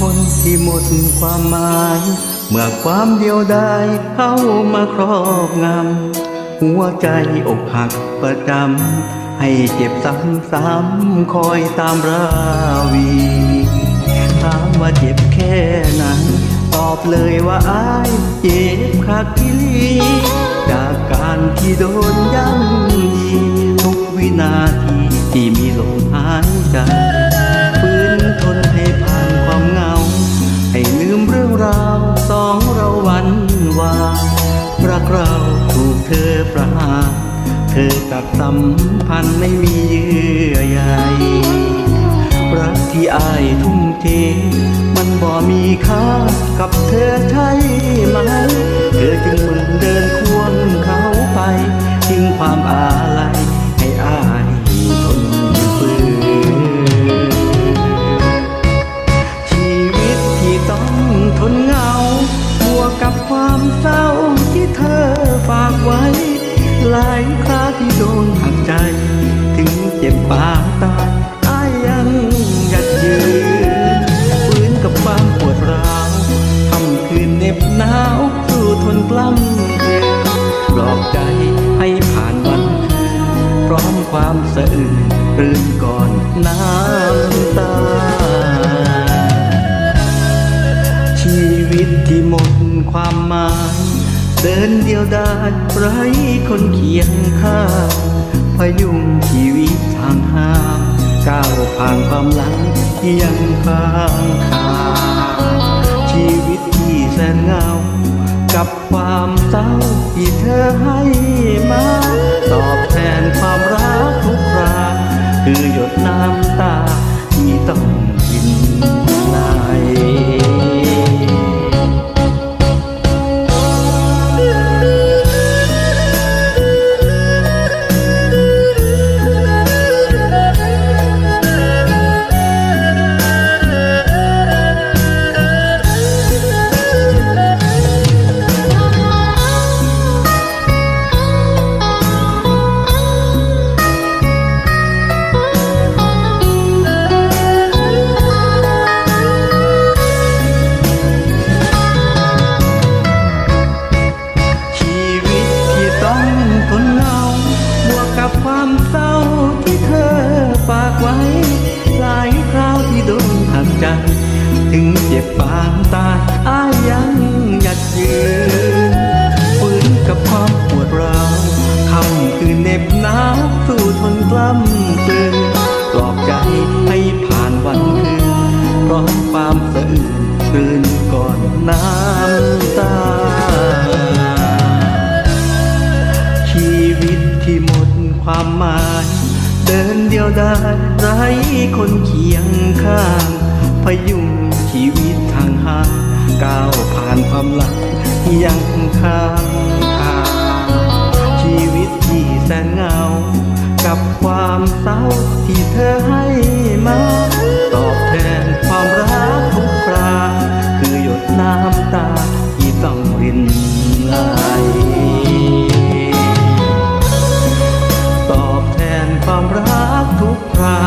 คนที่หมดความหมาย เมื่อความเดียวดายเข้ามาครอบงำ หัวใจอกหักประจำ ให้เจ็บซ้ำซ้ำคอยตามราวีถามว่าเจ็บแค่ไหน ตอบเลยว่าอายเจ็บ เราถูกเธอประหารเธอตัดสัมพันธ์ไม่มีเยื่อใยรักที่อายทุ่มเท มันบ่มีค่ากับเธอใช่ไหม เธอจึงเหมือนเดินควงเขาไป ทิ้งความอาลัยให้อายทนฝืนชีวิตที่ต้องทนเหงาบวกกับความเศร้า ที่เธอฝากไว้ หลายคราที่โดนหักใจ ถึงเจ็บปางตายอายยังยัดยืนฝืนกับความปวดร้าวทำคืนเน็บหนาวสู้ทนกล้ำเกลือปลอบใจให้ผ่านวันคืนพร้อมความสะอื่นรื่นก่อนน้ำตา ชีวิตที่หมดความหมาย เดินเดียวดายไร้คนเคียงข้างพยุงชีวิตทางห้างก้าวผ่านความหลังที่ยังค้างคาชีวิตที่แสนเงา กับความเศร้าที่เธอให้ ตายอายยังหยัดยืนฝืนกับความปวดร้าวคำคือเหน็บหนาวสู้ทนกล้ำกลืนปลอบใจให้ผ่านวันคืนพร้อมความสะอื่นกลืนก่อนน้ำตา ชีวิตที่หมดความหมาย เดินเดียวดายไร้คนเคียงข้างพยุงชีวิตางก้าวผ่านความหลังยังค้างคาชีวิตที่แสนเงา กับความเศร้าที่เธอให้มา ตอบแทนความรักทุกคราคือหยดน้ำตาที่ต้องรินไหลตอบแทนความรักทุกครา